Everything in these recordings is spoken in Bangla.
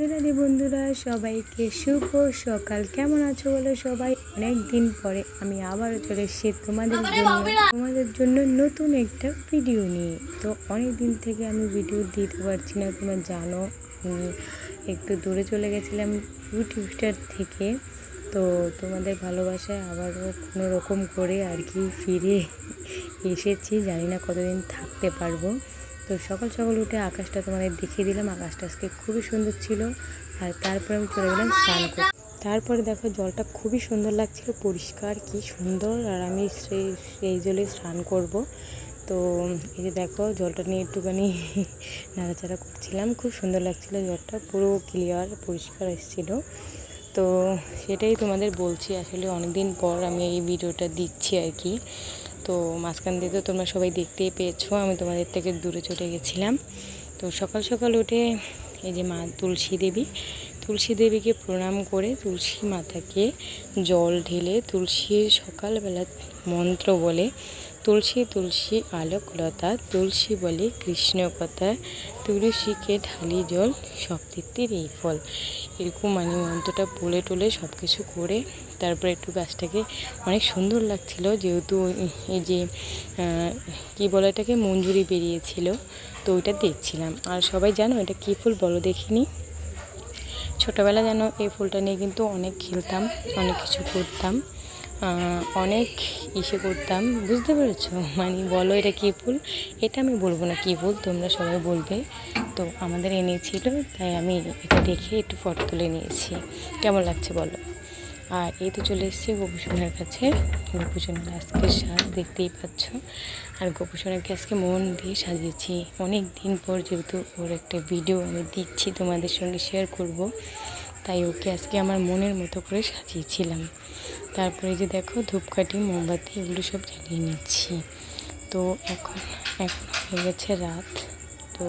রাধে বন্ধুরা সবাইকে শুভ সকাল। কেমন আছো বলো সবাই? অনেক দিন পরে আমি আবারও চলে এসেছি তোমাদের জন্য তোমাদের জন্য নতুন একটা ভিডিও নিয়ে। তো অনেক দিন থেকে আমি ভিডিও দিতে পারছি না তোমরা জানো আমি একটু দূরে চলে গেছিলাম ইউটিউবটার থেকে। তো তোমাদের ভালোবাসায় আবারও কোনো রকম করে আর কি ফিরে এসেছি জানি না কতদিন থাকতে পারব। তো সকাল সকাল উঠে আকাশটা তোমাদের দেখিয়ে দিলাম। আকাশটা আজকে খুবই সুন্দর ছিল আর তারপরে আমি চলে গেলাম স্নান করতে। তারপরে দেখো জলটা খুবই সুন্দর লাগছিল, পরিষ্কার, কি সুন্দর। আর আমি সেই সেই জলে স্নান করব। তো এই যে দেখো জলটা নিয়ে একটুখানি নাড়াচাড়া করছিলাম। খুব সুন্দর লাগছিল জলটা, পুরো ক্লিয়ার পরিষ্কার এসেছিল। তো সেটাই তোমাদের বলছি, আসলে অনেক দিন পর আমি এই ভিডিওটা দিচ্ছি আর কি। তো মাঝখান দিয়ে তো তোমরা সবাই দেখতেই পেয়েছ, আমি তোমাদের থেকে দূরে চলে গেছিলাম। তো সকাল সকাল উঠে এই যে মা তুলসী দেবী, তুলসী দেবীকে প্রণাম করে তুলসী মাতাকে জল ঢেলে তুলসীর সকালবেলা মন্ত্র বলে তুলসী তুলসী আলোকলতা তুলসী বলে, কৃষ্ণ কথা তুলসীকে ঢালি জল সব তীর্থের এই ফল। এরকম মানে মন্ত্রটা বলে টলে সব কিছু করে তারপরে একটু গাছটাকে অনেক সুন্দর লাগছিল, যেহেতু এই যে কী বলে এটাকে, মঞ্জুরি বেরিয়েছিল, তো ওইটা দেখছিলাম। আর সবাই জানো এটা কী ফুল বলো দেখিনি? ছোটোবেলা যেন এই ফুলটা নিয়ে কিন্তু অনেক খেলতাম, অনেক কিছু করতাম। অনেক ইসে করতাম। বুঝতে পেরেছ? মানে বলো এটা কী ফুল এটা আমি বলব না কী ফুল তোমরা সবাই বলবে। তো আমাদের এনেছিল, তাই আমি এটা দেখে একটু ফটো তুলে নিয়েছি। কেমন লাগছে বলো? আর এই তো চলে এসেছি গোপুসোনার কাছে। গোপুসোনার আজকে সাজ দেখতেই পাচ্ছ। আর গোপুসোনাকে আজকে মন দিয়ে সাজিয়েছি। অনেক দিন পর যেহেতু ওর একটা ভিডিও আমি দিচ্ছি তোমাদের সঙ্গে শেয়ার করব, তাই ওকে আজকে আমার মনের মতো করে সাজিয়েছিলাম। তারপরে যে দেখো ধূপকাঠি, মোমবাতি এগুলো সব জ্বালিয়ে নিচ্ছি। তো এখন এখন হয়ে গেছে রাত। তো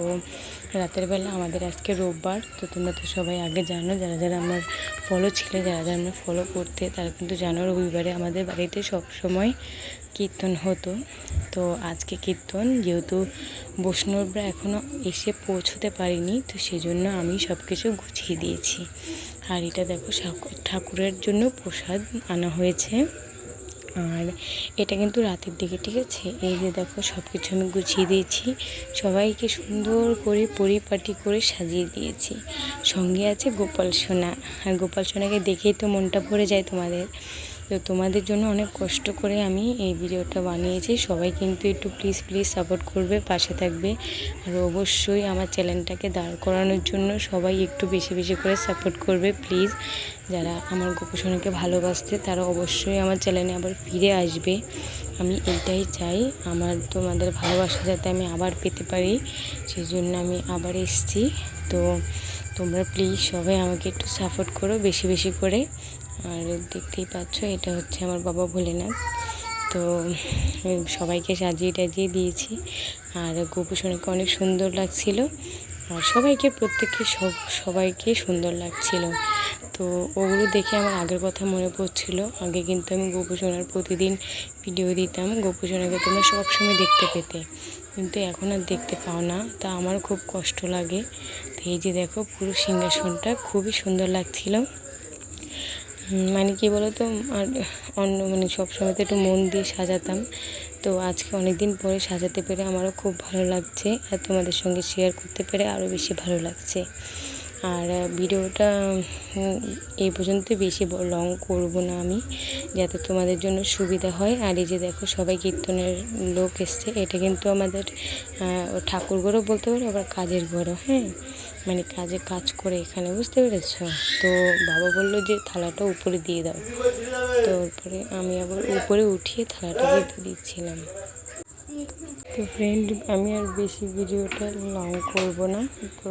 রাতের বেলা আমাদের আজকে রোববার, তো তোমরা তো সবাই আগে জানো, যারা যারা আমার ফলো ছিল, যারা যারা আমরা ফলো করতে, তারা কিন্তু জানো রবিবারে আমাদের বাড়িতে সব সময় কীর্তন হতো। তো আজকে কীর্তন, যেহেতু বৈষ্ণবরা এখনও এসে পৌঁছতে পারিনি, তো সেজন্য আমি সব কিছু গুছিয়ে দিয়েছি। আর এটা দেখো ঠাকুরের জন্য প্রসাদ আনা হয়েছে। আর এটা কিন্তু রাতের দিকে, ঠিক আছে? এই যে দেখো সব কিছু আমি গুছিয়ে দিয়েছি। সবাইকে সুন্দর করে পরিপাটি করে সাজিয়ে দিয়েছি। সঙ্গে আছে গোপাল সোনা। আর গোপাল সোনাকে দেখেই তো মনটা ভরে যায় তোমাদের। তো তোমাদের জন্য অনেক কষ্ট করে আমি এই ভিডিওটা বানিয়েছি। সবাই কিন্তু একটু প্লিজ প্লিজ সাপোর্ট করবে, পাশে থাকবে। আর অবশ্যই আমার চ্যানেলটাকে দাঁড় করানোর জন্য সবাই একটু বেশি বেশি করে সাপোর্ট করবে প্লিজ যারা আমার গোপসোনাকে ভালোবাসতে, তারা অবশ্যই আমার চ্যানেলে আবার ফিরে আসবে। আমি এটাই চাই, আমার তোমাদের ভালোবাসা যাতে আমি আবার পেতে পারি সেই জন্য আমি আবার এসছি। তো তোমরা প্লিজ সবাই আমাকে একটু সাপোর্ট করো বেশি বেশি করে। আর দেখতেই পাচ্ছ, এটা হচ্ছে আমার বাবা ভোলেনাথ। তো সবাইকে সাজিয়ে টাজিয়ে দিয়েছি। আর গোপুসোনাকে অনেক সুন্দর লাগছিল। আর সবাইকে, প্রত্যেককে সব, সবাইকে সুন্দর লাগছিল। তো ওগুলো দেখে আমার আগের কথা মনে পড়ছিল। আগে কিন্তু আমি গোপুসোনার প্রতিদিন ভিডিও দিতাম। গোপুসোনাকে তোমরা সবসময় দেখতে পেতে। কিন্তু এখন আর দেখতে পাও না। তা আমার খুব কষ্ট লাগে। তো এই যে দেখো, পুরো সিংহাসনটা খুবই সুন্দর লাগছিল। মানে কি বলতো, আর অন্য মানে সবসময় তো একটু মন দিয়ে সাজাতাম। তো আজকে অনেক দিন পরে সাজাতে পেরে আমারও খুব ভালো লাগছে। আর তোমাদের সঙ্গে শেয়ার করতে পেরে আরও বেশি ভালো লাগছে। আর ভিডিওটা এই পর্যন্ত বেশি লং করব না আমি, যাতে তোমাদের জন্য সুবিধা হয়। আর এই যে দেখো, সবাই কীর্তনের লোক এসছে। এটা কিন্তু আমাদের ঠাকুর ঘরও বলতে পারো, আবার কাজের ঘরও হ্যাঁ? মানে কাজে কাজ করে এখানে, বুঝতে পেরেছ? তো বাবা বলল যে, থালাটা উপরে দিয়ে দাও। তো তারপরে আমি আবার উপরে উঠিয়ে থালাটাকে দিচ্ছিলাম। তো ফ্রেন্ড আমি আর বেশি ভিডিওটা লং করব না। তো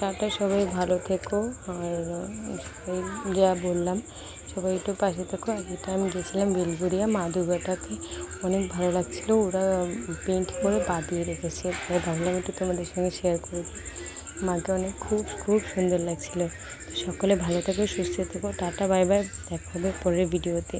টাটা, সবাই ভালো থেকো। আর সবাই যা বললাম, সবাই একটু পাশে থেকো। আর এটা আমি গেছিলাম বেলগুড়িয়া মা দুর্গাটাকে অনেক ভালো লাগছিল। ওরা পেন্ট করে বাঁধিয়ে রেখেছে। ভাবলাম একটু তোমাদের সঙ্গে শেয়ার করে দিই। মাকে অনেক খুব খুব সুন্দর লাগছিল। সকলে ভালো থেকো, সুস্থ থেকো। টাটা বাই বাই দেখা হবে পরের ভিডিওতে